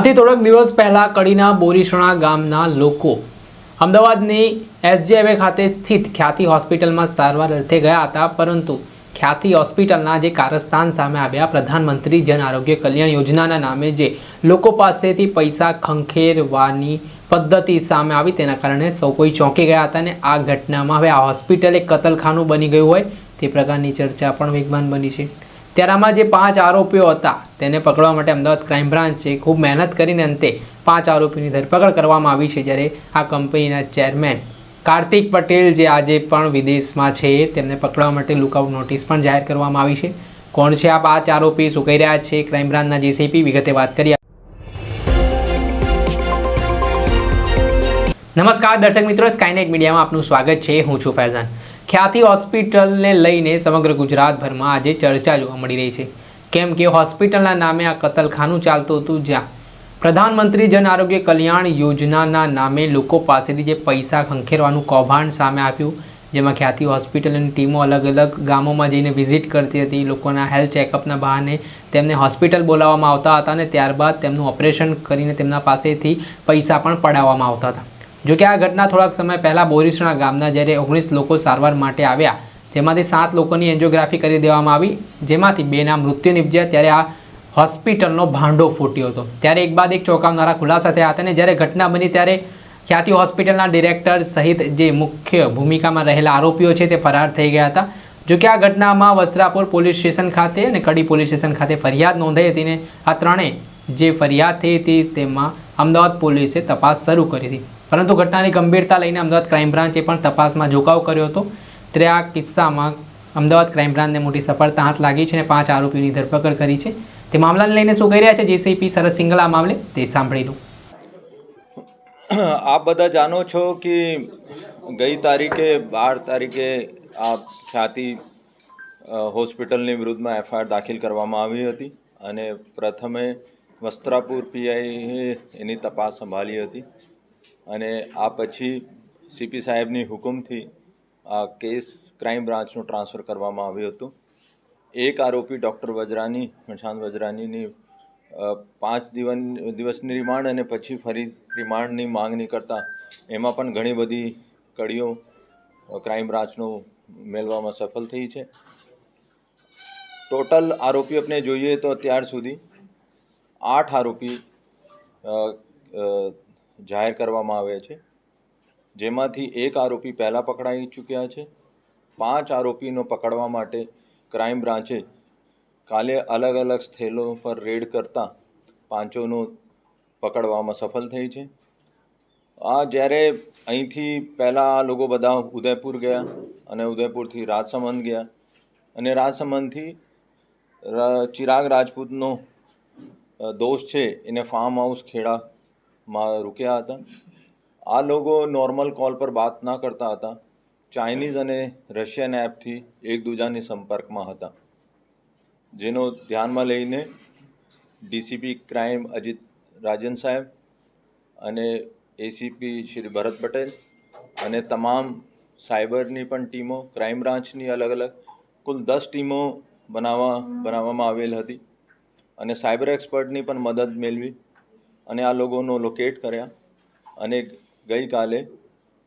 આથી થોડાક દિવસ પહેલા કડીના બોરીસણા ગામના લોકો અમદાવાદની એસજીએવે ખાતે સ્થિત ખ્યાતિ હોસ્પિટલમાં સારવાર અર્થે ગયા હતા, પરંતુ ખ્યાતિ હોસ્પિટલના જે કારસ્તાન સામે આવ્યા, પ્રધાનમંત્રી જન આરોગ્ય કલ્યાણ યોજનાના નામે જે લોકો પાસેથી પૈસા ખંખેરવાની પદ્ધતિ સામે આવી, તેના કારણે સૌ કોઈ ચોંકી ગયા હતા અને આ ઘટનામાં હવે આ હોસ્પિટલ એક કતલખાનું બની ગયું હોય, તે પ્રકારની ચર્ચા પણ વેગમાન બની છે. ત્યારે આમાં જે પાંચ આરોપીઓ હતા, તેને પકડવા માટે અમદાવાદ ક્રાઇમ બ્રાન્ચે ખૂબ મહેનત કરીને અંતે પાંચ આરોપીની ધરપકડ કરવામાં આવી છે, જ્યારે આ કંપનીના ચેરમેન કાર્તિક પટેલ જે આજે પણ વિદેશમાં છે, તેમને પકડવા માટે લુકઆઉટ નોટિસ પણ જાહેર કરવામાં આવી છે. કોણ છે આ પાંચ આરોપી, શું કહી રહ્યા છે? ક્રાઇમ બ્રાન્ચના જેસીપી વિગતે વાત કરીએ. નમસ્કાર દર્શક મિત્રો સ્કાયનેટ મીડિયામાં આપનું સ્વાગત છે. હું છું ફૈઝાન. ખ્યાતિ હોસ્પિટલને લઈને સમગ્ર ગુજરાતભરમાં આજે ચર્ચા જોવા મળી રહી છે. કેમ કે હોસ્પિટલના નામે આ કતલખાનું ચાલતું હતું જ્યાં પ્રધાનમંત્રી જન આરોગ્ય કલ્યાણ યોજનાના નામે લોકો પાસેથી જે પૈસા ખંખેરવાનું કૌભાંડ સામે આવ્યું જેમાં ખ્યાતિ હોસ્પિટલની ટીમો અલગ અલગ ગામોમાં જઈને વિઝિટ કરતી હતી, લોકોના હેલ્થ ચેકઅપના બહાને તેમને હોસ્પિટલ બોલાવવામાં આવતા હતા અને ત્યારબાદ તેમનું ઓપરેશન કરીને તેમના પાસેથી પૈસા પણ પડાવવામાં આવતા હતા. જો કે આ ઘટના થોડાક સમય પહેલાં બોરીસણા ગામના જ્યારે ઓગણીસ લોકો સારવાર માટે આવ્યા જેમાંથી સાત લોકોની એન્જિયોગ્રાફી કરી દેવામાં આવી, જેમાંથી બેના મૃત્યુ નિપજ્યા ત્યારે આ હોસ્પિટલનો ભાંડો ફૂટ્યો હતો. ત્યારે એક બાદ એક ચોંકાવનારા ખુલાસા થયા હતા અને જ્યારે ઘટના બની ત્યારે ખ્યાતિ હોસ્પિટલના ડિરેક્ટર સહિત જે મુખ્ય ભૂમિકામાં રહેલા આરોપીઓ છે તે ફરાર થઈ ગયા હતા. જો કે આ ઘટનામાં વસ્ત્રાપુર પોલીસ સ્ટેશન ખાતે અને કડી પોલીસ સ્ટેશન ખાતે ફરિયાદ નોંધાઈ હતી ને આ ત્રણેય જે ફરિયાદ થઈ હતી તેમાં અમદાવાદ પોલીસે તપાસ શરૂ કરી હતી. પરંતુ ઘટનાની ગંભીરતા લઈને અમદાવાદ ક્રાઇમ બ્રાન્ચે પણ તપાસમાં ઝુકાવ કર્યો હતો. ત્યારે આ કિસ્સામાં અમદાવાદ ક્રાઇમ બ્રાન્ચને મોટી સફળતા હાથ લાગી છે અને પાંચ આરોપીઓની ધરપકડ કરી છે. તે મામલાને લઈને શું કહી રહ્યા છે? જેસીપી સરસ સિંગલ આ મામલે તે સાંભળી લો. આપ બધા જાણો છો કે ગઈ તારીખે બાર તારીખે આ ખ્યાતિ હોસ્પિટલની વિરુદ્ધમાં એફઆઈઆર દાખલ કરવામાં આવી હતી અને પ્રથમે વસ્ત્રાપુર પીઆઈએ એની તપાસ સંભાળી હતી. અને આ પછી સીપી સાહેબની હુકમથી આ કેસ ક્રાઇમ બ્રાન્ચનું ટ્રાન્સફર કરવામાં આવ્યું હતું. એક આરોપી ડૉક્ટર વજરાની મશાંત વજરાનીની પાંચ દિવસ દિવસની રિમાન્ડ અને પછી ફરી રિમાન્ડની માંગણી કરતા એમાં પણ ઘણી બધી કડીઓ ક્રાઇમ બ્રાન્ચનું મેળવામાં સફળ થઈ છે. ટોટલ આરોપી આપણે જોઈએ તો અત્યાર સુધી આઠ આરોપી જાહેર કરવામાં આવ્યા છે. જેમાંથી એક આરોપી પહેલાં પકડાઈ ચૂક્યા છે. પાંચ આરોપીનો પકડવા માટે ક્રાઇમ બ્રાન્ચે કાલે અલગ અલગ સ્થળો પર રેડ કરતા પાંચોનો પકડવામાં સફળ થઈ છે. આ જ્યારે અહીંથી પહેલાં આ લોકો બધા ઉદયપુર ગયા અને ઉદયપુરથી રાજસમંદ ગયા અને રાજસમંદથી ચિરાગ રાજપૂતનો દોષ છે, એને ફાર્મ હાઉસ ખેડામાં રોક્યા હતા. આ લોકો નોર્મલ કોલ પર વાત ના કરતા હતા. ચાઇનીઝ અને રશિયન એપથી એકબીજાની સંપર્કમાં હતા. જેનો ધ્યાનમાં લઈને ડીસીપી ક્રાઇમ અજીત રાજન સાહેબ અને એસીપી શ્રી ભરત પટેલ અને તમામ સાયબરની પણ ટીમો ક્રાઇમ બ્રાન્ચની અલગ અલગ કુલ દસ ટીમો બનાવવા, બનાવવામાં આવેલ હતી. અને સાયબર એક્સપર્ટની પણ મદદ મેળવી. અને આ લોકોનો લોકેટ કર્યા અને ગઈકાલે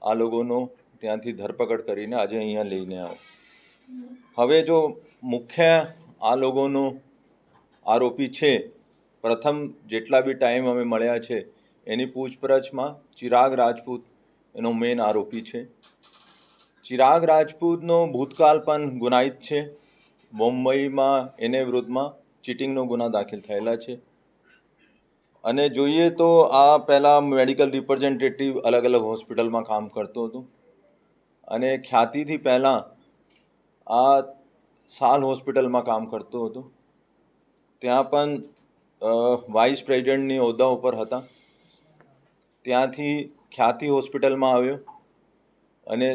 આ લોકોનો ત્યાંથી ધરપકડ કરીને આજે અહીંયા લઈને આવો. હવે જો મુખ્ય આ લોકોનો આરોપી છે, પ્રથમ જેટલા બી ટાઈમ અમે મળ્યા છે, એની પૂછપરછમાં ચિરાગ રાજપૂત એનો મેઇન આરોપી છે. ચિરાગ રાજપૂતનો ભૂતકાળ પણ ગુનાહિત છે. મુંબઈમાં એને વિરુદ્ધમાં ચીટિંગનો ગુના દાખલ થયેલા છે. અને જોઈએ તો આ પહેલાં મેડિકલ રિપ્રેઝેન્ટેટિવ અલગ અલગ હોસ્પિટલમાં કામ કરતો હતો. અને ખ્યાતિથી પહેલાં આ સાલ હોસ્પિટલમાં કામ કરતો હતો. ત્યાં પણ વાઇસ પ્રેસિડેન્ટની હોદ્દા ઉપર હતા. ત્યાંથી ખ્યાતિ હોસ્પિટલમાં આવ્યો. અને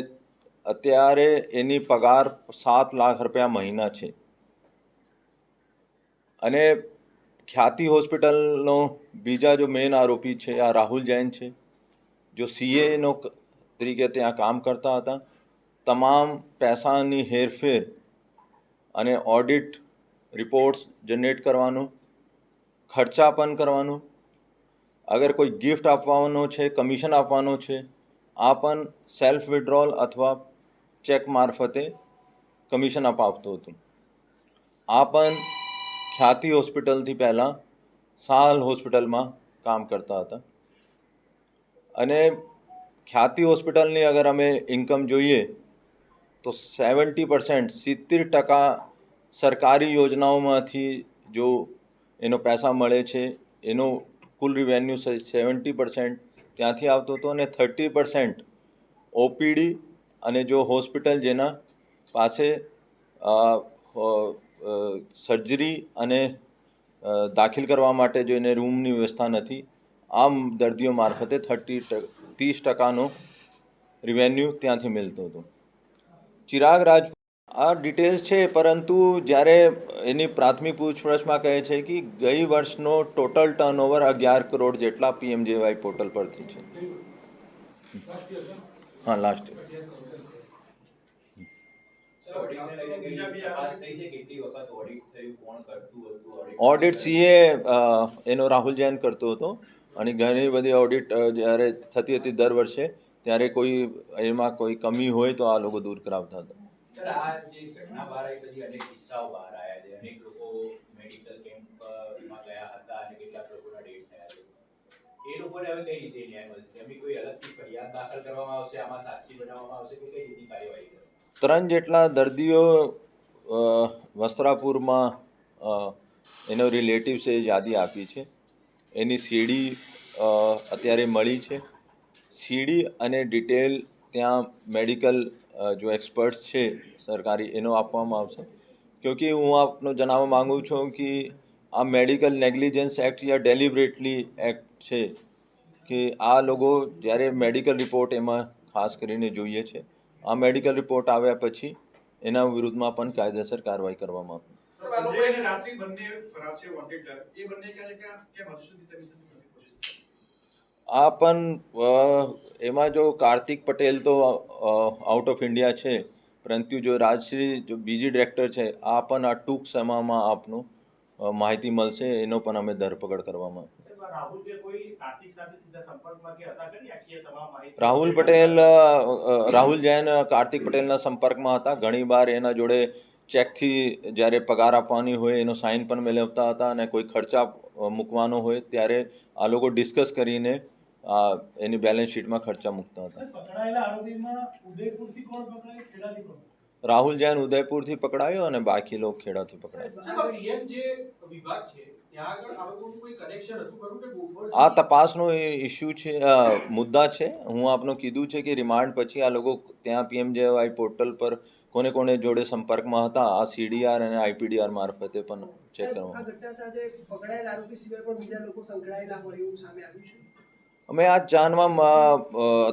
અત્યારે એની પગાર સાત લાખ રૂપિયા મહિના છે. અને ખ્યાતિ હોસ્પિટલનો બીજા જો મેઇન આરોપી છે, આ રાહુલ જૈન છે, જો સીએનો તરીકે ત્યાં કામ કરતા હતા, તમામ પૈસાની હેરફેર અને ઓડિટ રિપોર્ટ્સ જનરેટ કરવાનું ખર્ચા પણ કરવાનું, અગર કોઈ ગિફ્ટ આપવાનો છે કમિશન આપવાનો છે, આ પણ સેલ્ફ વિડ્રોલ અથવા ચેક મારફતે કમિશન અપાવતો હતો. આ પણ ખ્યાતિ હોસ્પિટલથી પહેલાં સાલ હોસ્પિટલમાં કામ કરતા હતા. અને ખ્યાતિ હોસ્પિટલની અગર અમે ઇન્કમ જોઈએ તો સેવન્ટી પરસેન્ટ સિત્તેર ટકા સરકારી યોજનાઓમાંથી જો એનો પૈસા મળે છે, એનો કુલ રિવેન્યુ સેવન્ટી પરસેન્ટ ત્યાંથી આવતો હતો અને થર્ટી પરસેન્ટ ઓપીડી અને જો હોસ્પિટલ જેના પાસે સર્જરી અને દાખલ કરવા માટે જો એને રૂમની વ્યવસ્થા નથી આમ દર્દીઓ મારફતે થર્ટી ત્રીસ ટકાનો રિવેન્યુ ત્યાંથી મળતો હતો. ચિરાગ રાજ આ ડિટેલ્સ છે પરંતુ જ્યારે એની પ્રાથમિક પૂછપરછમાં કહે છે કે ગઈ વર્ષનો ટોટલ ટર્નઓવર અગિયાર કરોડ જેટલા પીએમજેવાય પોર્ટલ પરથી છે. હા લાસ્ટ ઓડિટ સીએ એનો રાહુલ જૈન કરતો હતો. અને ઘણી બધી ઓડિટ જ્યારે થતી હતી દર વર્ષે ત્યારે કોઈ એમાં કોઈ કમી હોય તો આ લોકો દૂર કરાવતા હતા. સર આ જે ઘટના બહાર આવી પછી અનેક કિસ્સાઓ બહાર આવ્યા છે. અનેક લોકો મેડિકલ કેમ્પમાં ગયા હતા અને કેટલાક લોકોના ડેથ થયા છે. એ લોકોને હવે કઈ રીતે ન્યાય મળશે? એમની કોઈ અલગથી ફરિયાદ દાખલ કરવામાં આવશે આમાં સાક્ષી બનાવવામાં આવશે કે કઈ રીતની કાર્યવાહી કરશે ત્રણ જેટલા દર્દીઓ વસ્ત્રાપુરમાં એનો રિલેટિવ્સે યાદી આપી છે. એની સીડી અત્યારે મળી છે. સીડી અને ડિટેલ ત્યાં મેડિકલ જો એક્સપર્ટ્સ છે સરકારી એનો આપવામાં આવશે. ક્યોંકિ હું આપનો જણાવવા માગું છું કે આ મેડિકલ નેગ્લિજન્સ એક્ટ યા ડેલિબરેટલી એક્ટ છે કે આ લોકો જ્યારે મેડિકલ રિપોર્ટ એમાં ખાસ કરીને જોઈએ છે. આ મેડિકલ રિપોર્ટ આવ્યા પછી એના વિરુદ્ધમાં પણ કાયદેસર કાર્યવાહી કરવામાં આવે? આ પણ એમાં જો કાર્તિક પટેલ તો આઉટ ઓફ ઇન્ડિયા છે પરંતુ જો રાજશ્રી જો બીજી ડિરેક્ટર છે આ પણ આ ટૂંક સમયમાં આપનું માહિતી મળશે એનો પણ અમે ધરપકડ કરવામાં રાહુલ પટેલ રાહુલ જૈન કાર્તિક પટેલના સંપર્કમાં હતા. ઘણી વાર એના જોડે ચેકથી જ્યારે પગાર આપવાની હોય એનો સાઇન પણ મેળવતા હતા અને કોઈ ખર્ચા મૂકવાનો હોય ત્યારે આ લોકો ડિસ્કસ કરીને એની બેલેન્સ શીટમાં ખર્ચા મૂકતા હતા. રાહુલ જૈન ઉદયપુરથી પકડાયો અને બાકી લોકો ખેડાથી પકડાયો. આ તપાસનો એ વિભાગ છે આ લોકોનું કોઈ કનેક્શન હતું ખરું કે ગોઠવણ આ તપાસનો ઇસ્યુ છે મુદ્દા છે. હું આપનો કીધું છે કે રિમાન્ડ પછી આ લોકો ત્યાં પીએમજેવાય પોર્ટલ પર કોને કોને જોડે સંપર્કમાં હતા આ સીડીઆર અને આઈપીડીઆર મારફતે પણ ચેક કરવામાં અમે આ જાણવા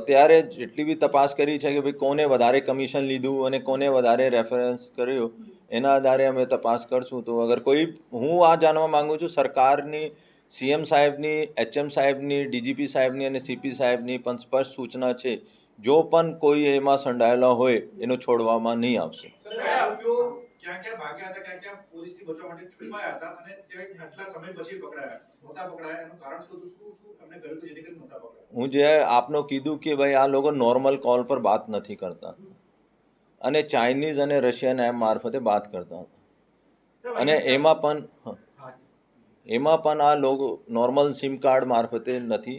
ત્યારે જેટલી બી તપાસ કરી છે કે ભાઈ કોને વધારે કમિશન લીધું અને કોને વધારે રેફરન્સ કર્યો, એના આધારે અમે તપાસ કરશું. તો અગર કોઈ, હું આ જાણવા માંગુ છું, સરકારની સીએમ સાહેબની એચએમ સાહેબની ડીજીપી સાહેબની અને સીપી સાહેબની પણ સ્પષ્ટ સૂચના છે, જો પણ કોઈ એમાં સંડાયેલા હોય, એનો છોડવામાં નહીં આવશે. ક્યાં ક્યાં ભાગ્યા હતા ક્યાં ક્યાં પોલીસથી બચવા માટે છુપાયા હતા અને તે આટલા સમય પછી પકડાયા. નહોતા પકડાયા એનું કારણ શું શું શું એમને કહ્યું હતું જેથી કરીને નહોતા પકડાયા? હું જે આપનો કીધું કે ભાઈ આ લોકો નોર્મલ કોલ પર વાત નથી કરતા. અને ચાઇનીઝ અને રશિયન એમ મારફતે વાત કરતા હતા. અને એમાં પણ. એમાં પણ આ લોકો નોર્મલ સિમ કાર્ડ મારફતે નથી.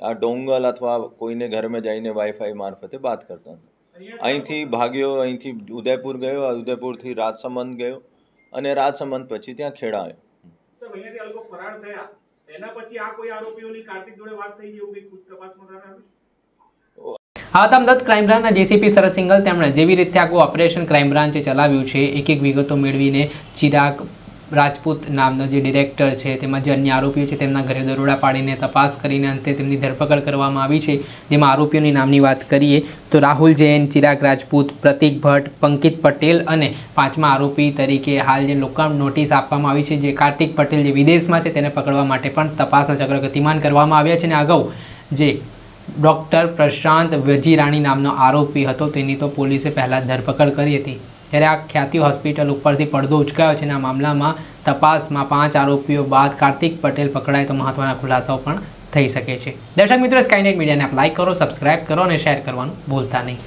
આ ડોંગલ અથવા કોઈને ઘરમાં જઈને વાઈફાઈ મારફતે વાત કરતા હતા. અહીંથી ભાગ્યો અહીંથી ઉદયપુર ગયો ઉદયપુરથી રાજસમંદ ગયો અને રાજસમંદ પછી ત્યાં ખેડા આવ્યો આ લોકો ફરાર થયા એના પછી આ કોઈ આરોપીઓની કાર્તિક જોડે વાત થઈ એવું કંઈક તપાસમાં સામે આવ્યું છે? આ હતા અમદાવાદ ક્રાઇમ બ્રાન્ચના જેસીપી સરસ સિંગલ તેમણે જેવી રીતે આખું ઓપરેશન ક્રાઇમ બ્રાન્ચે ચલાવ્યું છે એક એક વિગતો મેળવીને ચિરાગ રાજપૂત નામનો જે ડિરેક્ટર છે, તેમાં જે અન્ય આરોપીઓ છે, તેમના ઘરે દરોડા પાડીને તપાસ કરીને અંતે તેમની ધરપકડ કરવામાં આવી છે. જેમાં આરોપીઓની નામની વાત કરીએ, તો રાહુલ જૈન, ચિરાગ રાજપૂત, પ્રતિક ભટ્ટ, પંકિત પટેલ અને પાંચમા આરોપી તરીકે હાલ જે લોકામ નોટિસ આપવામાં આવી છે જે કાર્તિક પટેલ જે વિદેશમાં છે, તેને પકડવા માટે પણ તપાસના ચક્ર ગતિમાન કરવામાં આવ્યા છે. અને અગાઉ જે ડૉક્ટર પ્રશાંત વજીરાણી નામનો આરોપી હતો, તેની તો પોલીસે પહેલાં ધરપકડ કરી હતી. જ્યારે આ ખ્યાતિ હોસ્પિટલ ઉપરથી પડદો ઉચકાયો છે અને આ મામલામાં તપાસમાં પાંચ આરોપીઓ બાદ કાર્તિક પટેલ પકડાય તો મહત્વના ખુલાસાઓ પણ થઈ શકે છે. દર્શક મિત્રો સ્કાયનેટ મીડિયાને આપ લાઇક કરો સબસ્ક્રાઇબ કરો અને શેર કરવાનું ભૂલતા નહીં.